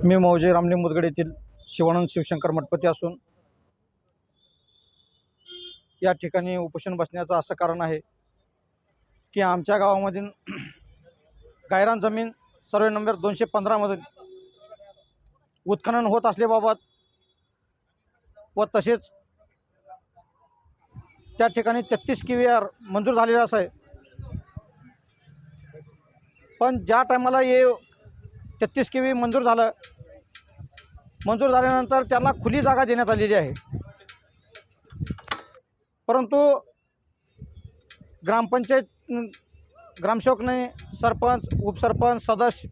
मी मौजे रामलिंग मुदगड येथील शिवानंद शिवशंकर मठपती असून या ठिकाणी उपोषण बसण्याचं असं कारण आहे की आमच्या गावामधील गायरान जमीन सर्वे नंबर दोनशे पंधरामधून उत्खनन होत असल्याबाबत व तसेच त्या ठिकाणी तेहतीस किवी आर मंजूर झालेलं असं आहे. पण ज्या टायमाला हे तेहतीस केवी मंजूर झालं. मंजूर झाल्यानंतर त्यांना खुली जागा देण्यात आलेली आहे. परंतु ग्रामपंचायत ग्रामसेवकने सरपंच उपसरपंच सदस्य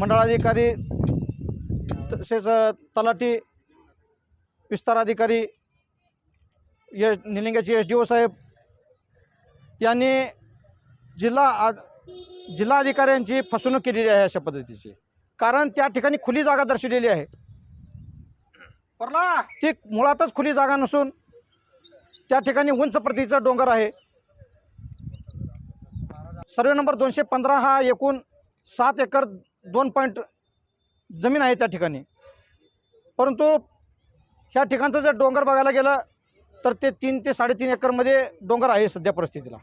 मंडळाधिकारी तसेच तलाठी विस्तार अधिकारी यश निलिंगाचे एस डी ओ साहेब यांनी जिल्हा आ जिल्हा अधिकाऱ्यांची फसवणूक केलेली आहे अशा पद्धतीची. कारण त्या ठिकाणी खुली जागा दर्शवलेली आहे. ती मुळातच खुली जागा नसून त्या ठिकाणी उंच प्रतीचा डोंगर आहे. सर्वे नंबर दोनशे पंधरा हा एकूण सात एकर दोन पॉईंट जमीन आहे त्या ठिकाणी. परंतु ह्या ठिकाणचं जर डोंगर बघायला गेलं तर ते तीन ते साडेतीन एकरमध्ये डोंगर आहे सध्या परिस्थितीला.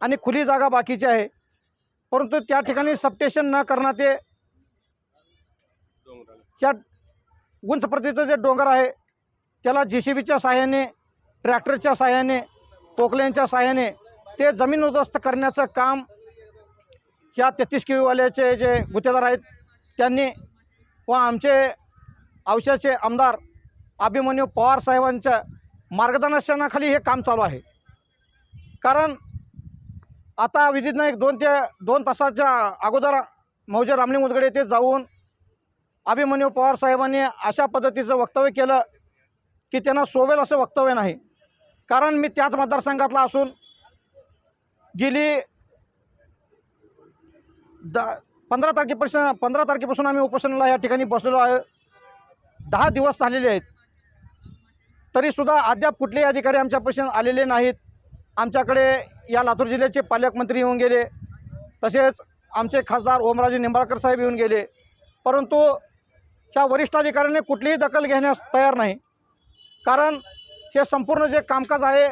आणि खुली जागा बाकीची आहे. परंतु त्या ठिकाणी सबस्टेशन न करणं ते ह्या उंच प्रतीचं जे डोंगर आहे त्याला जी सी बीच्या साह्याने ट्रॅक्टरच्या साह्याने पोकल्यांच्या साह्याने ते जमीन उद्ध्वस्त करण्याचं काम ह्या तेहतीस केवीवाल्याचे जे गुत्तेदार आहेत त्यांनी व आमचे औषधाचे आमदार अभिमन्यू पवार साहेबांच्या मार्गदर्शनाखाली हे काम चालू आहे. कारण आता विधीतनं एक दोन ते दोन तासाच्या अगोदर मौजे रामलिंग उदगडे येथे जाऊन अभिमन्यू पवार साहेबांनी अशा पद्धतीचं वक्तव्य केलं की त्यांना सोवेल असं वक्तव्य नाही. कारण मी त्याच मतदारसंघातला असून गेली द पंधरा तारखेपासून पंधरा तारखेपासून आम्ही उपोषणाला या ठिकाणी बसलेलो आहे. दहा दिवस झालेले आहेत. तरीसुद्धा अद्याप कुठलेही अधिकारी आमच्यापासून आलेले नाहीत. आमच्याकडे या लातूर जिल्ह्याचे पालकमंत्री येऊन गेले. तसेच आमचे खासदार ओमराजे निंबाळकर साहेब येऊन गेले. परंतु ह्या वरिष्ठ अधिकाऱ्यांनी कुठलीही दखल घेण्यास तयार नाही. कारण हे संपूर्ण जे कामकाज आहे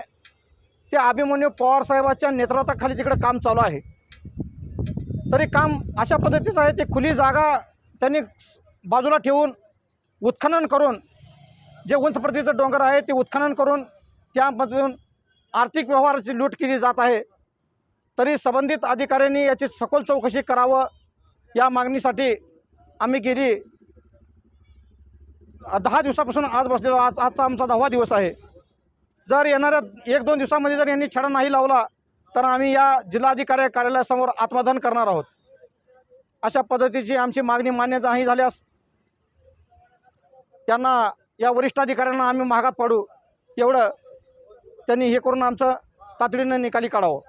ते अभिमन्यू पवार साहेबाच्या नेतृत्वाखाली तिकडे काम चालू आहे. तरी काम अशा पद्धतीचं आहे ते खुली जागा त्यांनी बाजूला ठेवून उत्खनन करून जे उंच प्रतीचं डोंगर आहे ते उत्खनन करून त्यामधून आर्थिक व्यवहाराची लूट केली जात आहे. तरी संबंधित अधिकाऱ्यांनी याची सखोल चौकशी करावं या मागणीसाठी आम्ही गेली दहा दिवसापासून आज बसलेलो आज आजचा आमचा दहावा दिवस आहे. जर येणाऱ्या एक दोन दिवसामध्ये जर यांनी छडा नाही लावला तर आम्ही या जिल्हाधिकारी कार्यालयासमोर आत्मदान करणार आहोत. अशा पद्धतीची आमची मागणी मान्य नाही झाल्यास त्यांना या वरिष्ठ अधिकाऱ्यांना आम्ही महागात पाडू. एवढं त्यांनी हे करून आमचं तातडीनं निकाली काढावं.